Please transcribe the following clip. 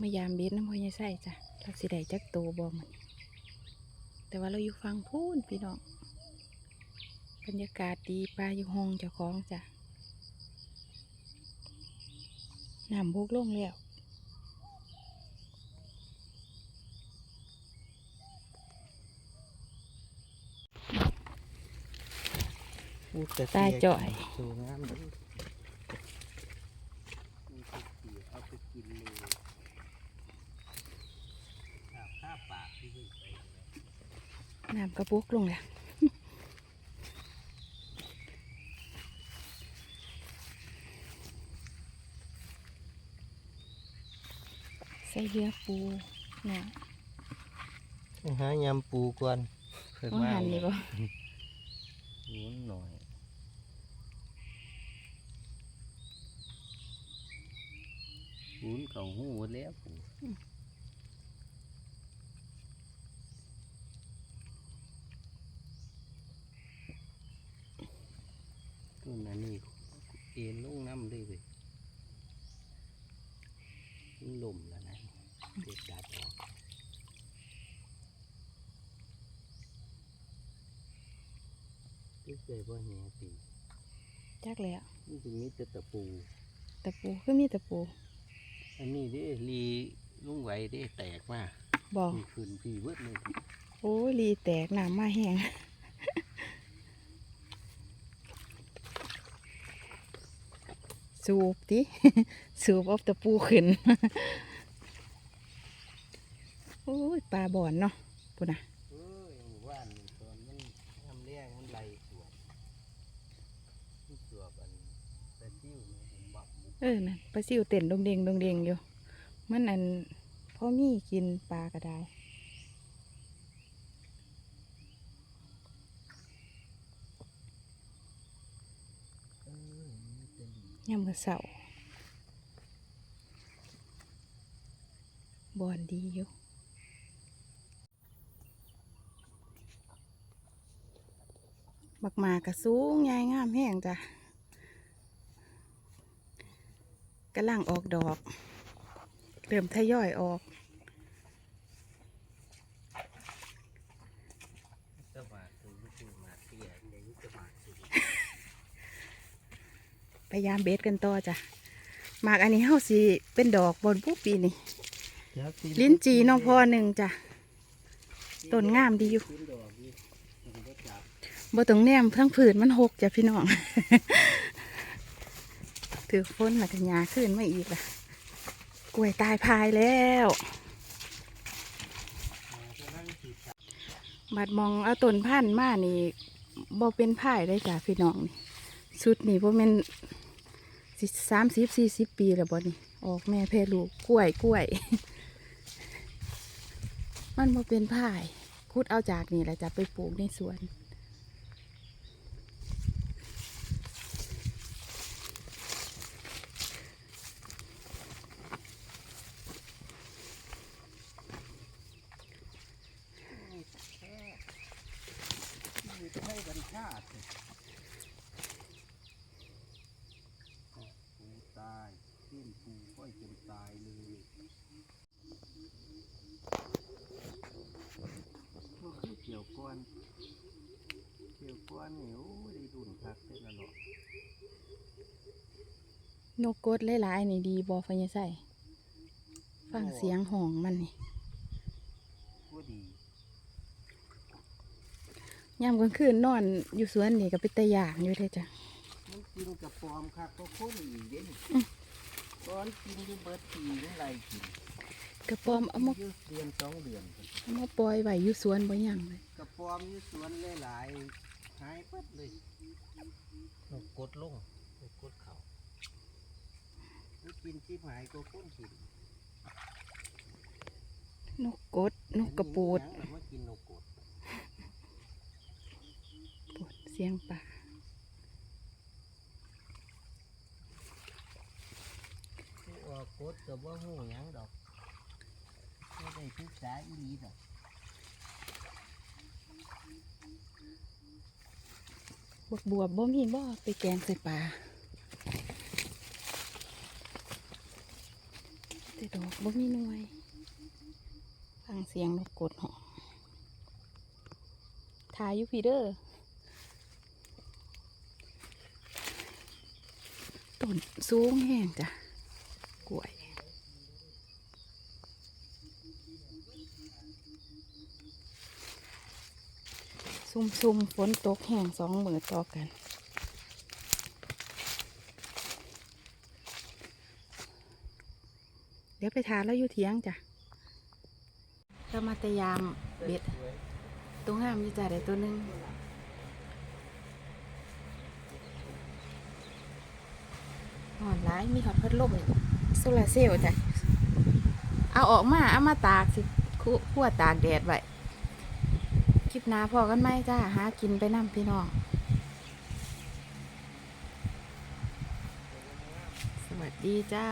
มายามเบ็ดน้ำพอยายใส่จ้ะเราสิได้จักโตบ่มันแต่ว่าเราอยู่ฟังพูนพี่น้องบรรยากาศดีปลาอยู่ห้องเจ้าของจ้ะน้ำบกลงแล้วอู้แต่ตายจ่อย สวยงามเลยมีตะเกียบเอาไปกินเลยอาบข้าปากที่เพิ่งไปเลย น้ำกระบกลงแล้วใส่เรือปูเนี่ยไปหายำปูก่อนเพิ่งต้องมาหันนี่บ่หมุนหน่อย หมุนเข่าหูหมดแล้วปู ต้นอันนี้เอ็นลงน้ำเลยเว้ยมันลมแล้วนะเด็ดดัดออกที่เคยว่าแหงตีจักแล้วมันจะมีแต่ตะปู ตะปูคือมีตะปู อันนี้เด้ลีลุงไหวเด้แตกมาบอกมีคืนพี่เบิดเลยโอ้ยรีแตกน้ำมาแห้ง สูบดิสูบเอาตะปูขึ้นโอ้ยปลาบ่อนเนาะปุ่นน่ะเอ้ยหมู่บ้านนี่ตอนมันทำเลี้ยงมันไหลสวนมันสวบอันแต่จิ้วเนี่ยผมบักมุกเออนั่นปลาซิวเต้นดงเดงดงเดงอยู่มันอันพ่อมีกินปลากระได เออมันจะดี ยามมือเสาบอนดีอยู่บักหมากระสูงใหญ่งามแห้งจ้ะกระลังออกดอก เริ่มทยอยออก จะมาถึงคือมาเตี้ยเดี๋ยวจะมาถึง พยายามเบสกันต่อจ้ะหมากอันนี้เฮาสิเป็นดอกบนผู้ปีนี่ลิ้นจีน้องพอหนึ่งจ้ะต้นงามดีอยู่ขึ้นดอกนี่มันก็จับบ่ต้องแนมทั้งผืนมันหกจ้ะพี่น้อง ถือฝนแล้วก็หยาขึ้นมาอีกล่ะ กล้วยตายพายแล้วมาจะนั่งติดจับบัดมองเอาต้นพันธุ์มานี่บ่เป็นพายได้จ้ะพี่น้องนี่สุดนี่บ่แม่น สามสิบสี่สิบปีแล้วบ่นี่ออกแม่เพลูกกล้วยกล้วย มันบ่เป็นพายคุดเอาจากนี่แหละจะไปปลูกในสวนมีแต่ให้บัญชาติปูตาย ขึ้นปูค่อยจนตายเลยก็คือเกี่ยวก้อนเกี่ยวก้อนเหนี่โอ้ยได้ดุนคักเส้นละเนาะนกกดหลายๆนี่ดีบอฟังยายใส่ฟังเสียงห้องมันนี่ก็ดียามกลางคืนนอนอยู่สวนนี่ก็เป็นตะยานอยู่เลยจ้ะมันกินกับปอมคักก็คุ้นอีกเด่น ก้อนกินอยู่เบิดปีนั่นไรกินกระปอมเอามาอยู่เดือนสองเดือนพุ่นเอามาปล่อยไว้อยู่สวนบ่ยังเลยกระปอมอยู่สวนหลายๆหายเปัดเลยนกกดลงนกกดเขามันกินชิบหายก็ค้นกินนกกดนกกระปูดอันนี้ยังแบบว่ากินนกกดปูดเสียงป่า ผู้ออ กกดกับว่หูหยังดอกไม่ได้ศึกษาอีหลีดอกบวกบวบบ่มีบ่ไปแกงใส่ปลาแต่ดอกบ่มีหน่วย ฟังเสียงนกกดหอทายอยู่พี่เด้อต้นสูงแห้งจ้ะกล้วย ซุ่มซุ่มๆฝนตกแห้งสองมือต่อกัน เดี๋ยวไปทานแล้วอยู่เทียงจ้ะเรามาตยามเบ็ดตรงห้ามยู่จ้ะได้ตัวหนึ่งอ่อนร้ายมีหอดพัดลมโซลาร์เซลล์จ้ะ เอาออกมา เอามาตากสิคั่วคั่วตากแดดไว้ คลิปหน้าพอกันไหมจ้าหากินไปน้ำพี่น้อง สวัสดีจ้า